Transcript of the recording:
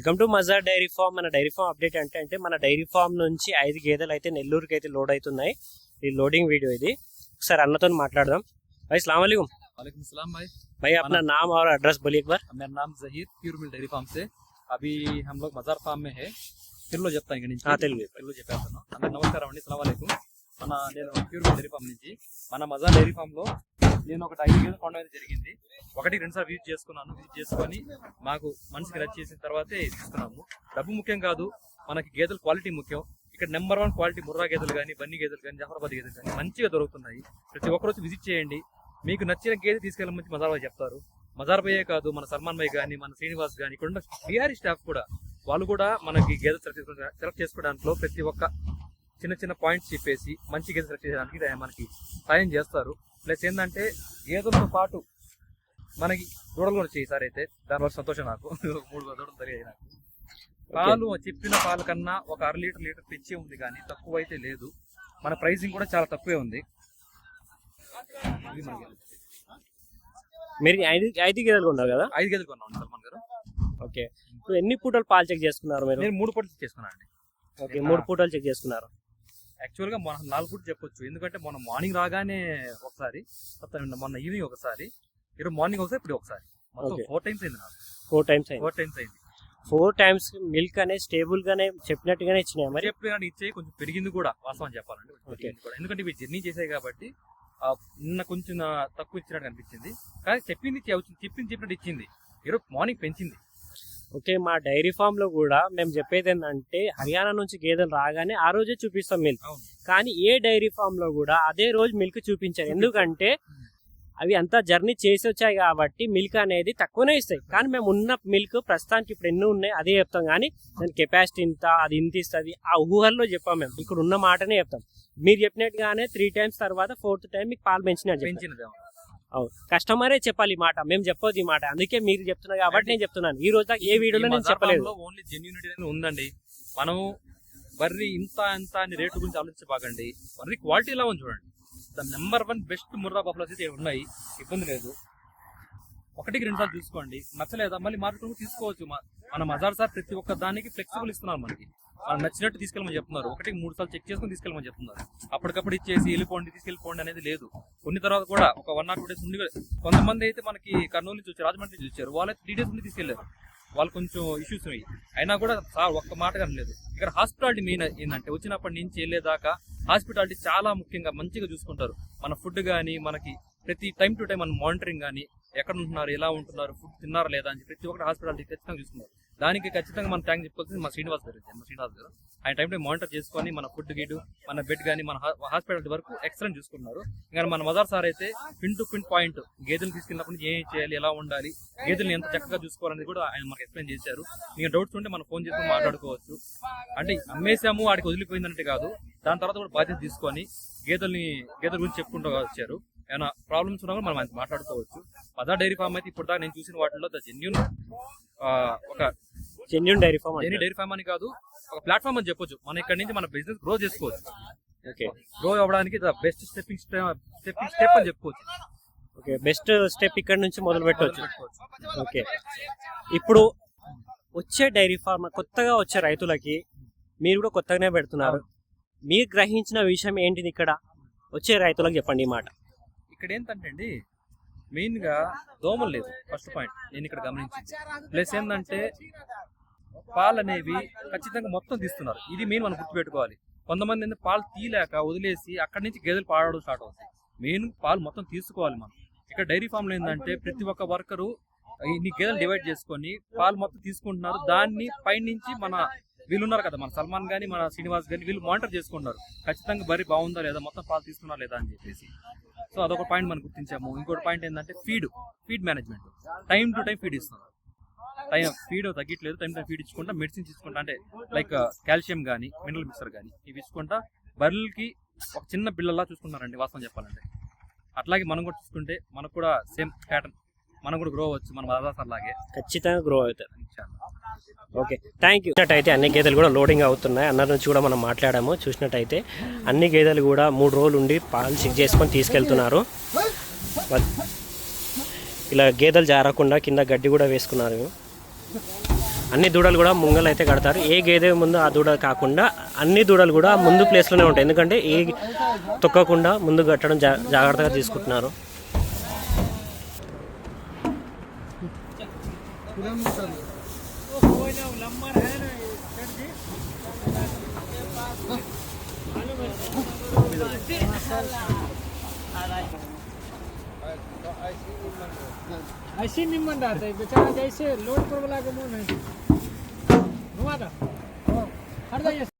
Welcome to Mazhar dairy farm మన dairy farm update అంటే అంటే మన డైరీ ఫామ్ నుంచి ఐదు గేదెలు అయితే నెల్లూరుకి అయితే లోడ్ అవుతున్నాయి ఈ లోడింగ్ వీడియో ఇది ఒకసారి అన్నతో మాట్లాడదాం भाई सलाम वालेकुम वालेकुम सलाम भाई भाई अपना नाम और एड्रेस बोलिए एक बार मेरा नाम Zaheer pure milk dairy farm से अभी हम लोग मजार फार्म में है తెలుగులో చెప్తాను ఇక్కడ నుంచి ఆ, తెలుగు. తెలుగు చెప్పేస్తాను అందరికి నమస్కారం అండి సలాం అలైకుం మన నేను ప్యూర్ మిల్ డైరీ ఫార్మ్ నుంచి మన మజార్ డైరీ ఫార్మ్ లో నేను ఒక ఐదు గేదెలు కొనడం అయితే జరిగింది. ఒకటి రెండు సార్లు విజిట్ చేసుకున్నాను. విజిట్ చేసుకొని మాకు మనసుకి రచ్ చేసిన తర్వాతే తీసుకున్నాము. డబ్బు ముఖ్యం కాదు మనకి గేదెల క్వాలిటీ ముఖ్యం. ఇక్కడ నెంబర్ వన్ క్వాలిటీ ముర్రా గేదెలు కానీ బన్నీ గేదెలు కానీ జఫరాబాద్ గేదెలు కానీ మంచిగా దొరుకుతున్నాయి. ప్రతి ఒక్కరు వచ్చి విజిట్ చేయండి. మీకు నచ్చిన గేదె తీసుకెళ్ళమని మజార్బాయ్ చెప్తారు. మజార్బాయే కాదు మన సల్మాన్ భాయ్ కానీ మన శ్రీనివాస్ కానీ ఇక్కడ ఉన్న బీఆర్ఈ స్టాఫ్ కూడా వాళ్ళు కూడా మనకి గేదె సెలెక్ట్ చేసుకోవడానికి ప్రతి ఒక్క చిన్న చిన్న పాయింట్స్ చెప్పేసి మంచి గేదె సెలెక్ట్ చేయడానికి మనకి సాయం చేస్తారు. ప్లస్ ఏంటంటే గేదెలతో పాటు మనకి దూడలు కూడా వచ్చాయి సార్ అయితే. దానివల్ల సంతోషం నాకు. మూడు దూడలు జరిగాయి నాకు. పాలు చెప్పిన పాల కన్నా ఒక అర లీటర్ లీటర్ పెంచే ఉంది కానీ తక్కువ అయితే లేదు. మన ప్రైసింగ్ కూడా చాలా తక్కువే ఉంది. మీరు ఐదు ఐదు గేదెలు ఉన్నారు కదా? ఐదు గేదెలు కొన్నాం సల్మాన్ గారు. ఓకే. ఇప్పుడు ఎన్ని పూటలు పాలు చెక్ చేసుకున్నారు మీరు? నేను మూడు పట్టు చేసుకున్నాను అండి ఓకే మూడు పూటలు చెక్ చేసుకున్నారు. యాక్చువల్గా మనం నాలుగు పూట చెప్పొచ్చు. ఎందుకంటే మనం మార్నింగ్ రాగానే ఒకసారి మొత్తం మొన్న ఈవినింగ్ ఒకసారి ఈరోజు మార్నింగ్ ఒకసారి ఇప్పుడు ఒకసారి. మొత్తం. ఫోర్ టైమ్స్ అయింది నాకు. ఫోర్ టైమ్స్ ఫోర్ టైమ్స్ అయింది. ఫోర్ టైమ్స్ మిల్క్ అనేది స్టేబుల్ గానే చెప్పినట్టుగానే ఇచ్చినాయి మరి? ఎప్పుడు ఇచ్చే కొంచెం పెరిగింది కూడా వాస్తవం చెప్పాలంటే. పెరిగింది కూడా. ఎందుకంటే ఇవి జర్నీ చేసాయి కాబట్టి నిన్న కొంచెం తక్కువ ఇచ్చినట్టు అనిపించింది. కానీ చెప్పింది చెప్పింది చెప్పినట్టు ఇచ్చింది. ఈరోజు మార్నింగ్ పెంచింది. ఓకే మా డైరీ ఫామ్లో కూడా మేము చెప్పేది ఏంటంటే హర్యానా నుంచి గేదెలు రాగానే ఆ రోజే చూపిస్తాం మిల్క్ కానీ ఏ డైరీ ఫామ్లో కూడా అదే రోజు మిల్క్ చూపించారు. ఎందుకంటే అవి అంతా జర్నీ చేసి వచ్చాయి కాబట్టి మిల్క్ అనేది తక్కువనే ఇస్తాయి. కానీ మేము ఉన్న మిల్క్ ప్రస్తుతానికి ఇప్పుడు ఎన్ని ఉన్నాయి అదే చెప్తాం. కానీ దాని కెపాసిటీ ఇంత అది ఇంత ఇస్తుంది ఆ ఊహల్లో చెప్పాం మేము. ఇక్కడ ఉన్న మాటనే చెప్తాం. మీరు చెప్పినట్టుగానే త్రీ టైమ్స్ తర్వాత ఫోర్త్ టైం మీకు పాలు. పెంచినది అవును. కస్టమరే చెప్పాలి ఈ మాట. మేము చెప్పొద్దు ఈ మాట. అందుకే మీరు చెప్తున్నారు కాబట్టి నేను చెప్తున్నాను. ఈ రోజు ఏ వీడియోలో నేను చెప్పలేదు. ఓన్లీ జెన్యూనిటీ అనేది ఉందండి. మనం బర్రీ ఇంత ఇంత అని రేటు గురించి ఆలోచించబాకండి. బర్రీ క్వాలిటీ ఎలా ఉంది చూడండి. The number one best Murrah buffaloes అయితే ఉన్నాయి ఇబ్బంది లేదు. ఒకటికి రెండు సార్లు చూసుకోండి. నచ్చలేదా? మళ్ళీ మార్కెట్ తీసుకోవచ్చు. మన మజార్ సార్ ప్రతి ఒక్క దానికి ఫ్లెక్సిబుల్ ఇస్తున్నారు మనకి. వాళ్ళు నచ్చినట్టు తీసుకెళ్ళమని చెప్తున్నారు. ఒకటికి మూడు సార్లు చెక్ చేసుకుని తీసుకెళ్ళమని చెప్తున్నారు. అప్పటికప్పుడు ఇచ్చేసి వెళ్ళిపోండి తీసుకెళ్ళిపోండి అనేది లేదు. కొన్ని తర్వాత కూడా ఒక వన్ ఆర్ టూ డేస్ ఉండి కొంతమంది అయితే మనకి కర్నూలు నుంచి వచ్చారు రాజమండ్రి నుంచి వచ్చారు. వాళ్ళు త్రీ డేస్ ఉండి తీసుకెళ్ళారు వాళ్ళు కొంచెం ఇష్యూస్ ఉన్నాయి. అయినా కూడా సార్ ఒక్క మాట లేదు. ఇక్కడ హాస్పిటాలిటీ మెయిన్ ఏంటంటే వచ్చినప్పటి నుంచి వెళ్ళేదాకా హాస్పిటాలిటీ చాలా ముఖ్యంగా మంచిగా చూసుకుంటారు. మన ఫుడ్ కానీ మనకి ప్రతి టైం టు టైం మన మానిటరింగ్ కానీ ఎక్కడ ఉంటున్నారు ఎలా ఉంటున్నారు ఫుడ్ తిన్నారా లేదా అని ప్రతి ఒక్కటి హాస్పిటాలిటీ ఖచ్చితంగా చూసుకున్నారు దానికి ఖచ్చితంగా మనం థ్యాంక్ చెప్పుకోవాల్సింది మా శ్రీనివాస్ గారు మా శ్రీనివాస్ గారు. ఆయన టైం టైం మానిటర్ చేసుకొని మన ఫుడ్ గీడు మన బెడ్ కానీ మన హాస్పిటల్ వరకు ఎక్సలెంట్ చూసుకున్నారు ఇంకా మన మదర్ సార్ అయితే పిన్ టు పిన్ పాయింట్ గేదెలు తీసుకెళ్ళినప్పుడు ఏం చేయాలి ఎలా ఉండాలి గేదెల్ని ఎంత చక్కగా చూసుకోవాలనేది కూడా ఆయన మనకు ఎక్స్ప్లెయిన్ చేశారు. ఇంకా డౌట్స్ ఉంటే మనం ఫోన్ చేసుకుని మాట్లాడుకోవచ్చు. అంటే అమ్మేసాము వాడికి వదిలిపోయిందంటే కాదు. దాని తర్వాత కూడా బాధ్యత తీసుకొని గేదెల్ని గేదెల గురించి చెప్పుకుంటూ వచ్చారు. ఏమైనా ప్రాబ్లమ్స్ ఉన్నా కూడా మనం మాట్లాడుకోవచ్చు. మదర్ డైరీ ఫామ్ అయితే ఇప్పుడు దాకా నేను చూసిన వాటిలో ద జెన్యున్ ఒక genuine dairy farm genuine dairy farm అని కాదు ఒక ప్లాట్ఫామ్ అని చెప్పొచ్చు. మనం ఇక్కడ నుంచి మన బిజినెస్ గ్రో చేసుకోవచ్చు. ఓకే గ్రో అవ్వడానికి the best stepping stepping step అని చెప్పుకోవచ్చు ఓకే బెస్ట్ స్టెప్ ఇక్కడ నుంచి మొదలు పెట్టవచ్చు. ఓకే ఇప్పుడు వచ్చే డైరీ ఫార్మ్ కొత్తగా వచ్చే రైతులకి మీరు కూడా కొత్తగానే పెడుతున్నారు. మీరు గ్రహించిన విషయం ఏంటిది ఇక్కడ? వచ్చే రైతులకు చెప్పండి ఈ మాట. ఇక్కడ ఏంటంటే అండి మెయిన్గా దోమలు లేదు ఫస్ట్ పాయింట్ నేను ఇక్కడ గమనించింది. ప్లస్ ఏంటంటే పాలు అనేవి ఖచ్చితంగా మొత్తం తీస్తున్నారు. ఇది మెయిన్ మనం గుర్తుపెట్టుకోవాలి. కొంతమంది ఏంటంటే పాలు తీయలేక వదిలేసి అక్కడి నుంచి గేదెలు పాడడం స్టార్ట్ అవుతాయి. మెయిన్ పాలు మొత్తం తీసుకోవాలి మనం. ఇక్కడ డైరీ ఫామ్లో ఏంటంటే ప్రతి ఒక్క వర్కరు ఇన్ని గేదెలు డివైడ్ చేసుకొని పాలు మొత్తం తీసుకుంటున్నారు. దాన్ని పైనుంచి మన వీళ్ళు ఉన్నారు కదా మన సల్మాన్ గాని మన శ్రీనివాస్ గాని వీళ్ళు మానిటర్ చేసుకుంటున్నారు ఖచ్చితంగా బరి బాగుందా లేదా మొత్తం పాలు తీసుకున్నారా లేదా అని చెప్పేసి. సో అదొక పాయింట్ మనం గుర్తించాము. ఇంకోటి పాయింట్ ఏంటంటే feed feed management time to time feed ఇస్తున్నారు టైం ఫీడ్ తగ్గట్లేదు టైం టైం ఫీడ్ ఇచ్చుకుంటా మెడిసిన్స్ ఇచ్చుకుంటా అంటే లైక్ కాల్షియం కానీ మినరల్ మిక్సర్ కానీ ఇవి ఇచ్చుకుంటా బర్రెలకి ఒక చిన్న బిళ్ళలా చూసుకున్నారండి వాస్తవం చెప్పాలంటే. అట్లాగే మనం కూడా చూసుకుంటే మనకు కూడా సేమ్ ప్యాటర్న్ మనం కూడా గ్రో అవ్వచ్చు మన మదర్సార్ లాగే. ఖచ్చితంగా గ్రో అవుతారు. ఓకే థ్యాంక్ యూ చూసినట్టయితే అన్ని గేదెలు కూడా లోడింగ్ అవుతున్నాయి. అన్న నుంచి కూడా మనం మాట్లాడాము చూసినట్టయితే అన్ని గేదెలు కూడా మూడు రోజులు ఉండి పాలు చెక్ చేసుకొని తీసుకెళ్తున్నారు. ఇలా గేదెలు జారకుండా కింద గడ్డి కూడా వేసుకున్నారు. అన్ని దూడలు కూడా ముంగలు అయితే కడతారు. ఏ గేదె ముందు ఆ దూడ కాకుండా అన్ని దూడలు కూడా ముందు ప్లేస్లోనే ఉంటాయి. ఎందుకంటే ఏ తొక్కకుండా ముందు కట్టడం జా జాగ్రత్తగా తీసుకుంటున్నారు. ऐसे निमन रहता बेचारा जैसे लोड पर वाला के मन है घुमा दो। हर जाइए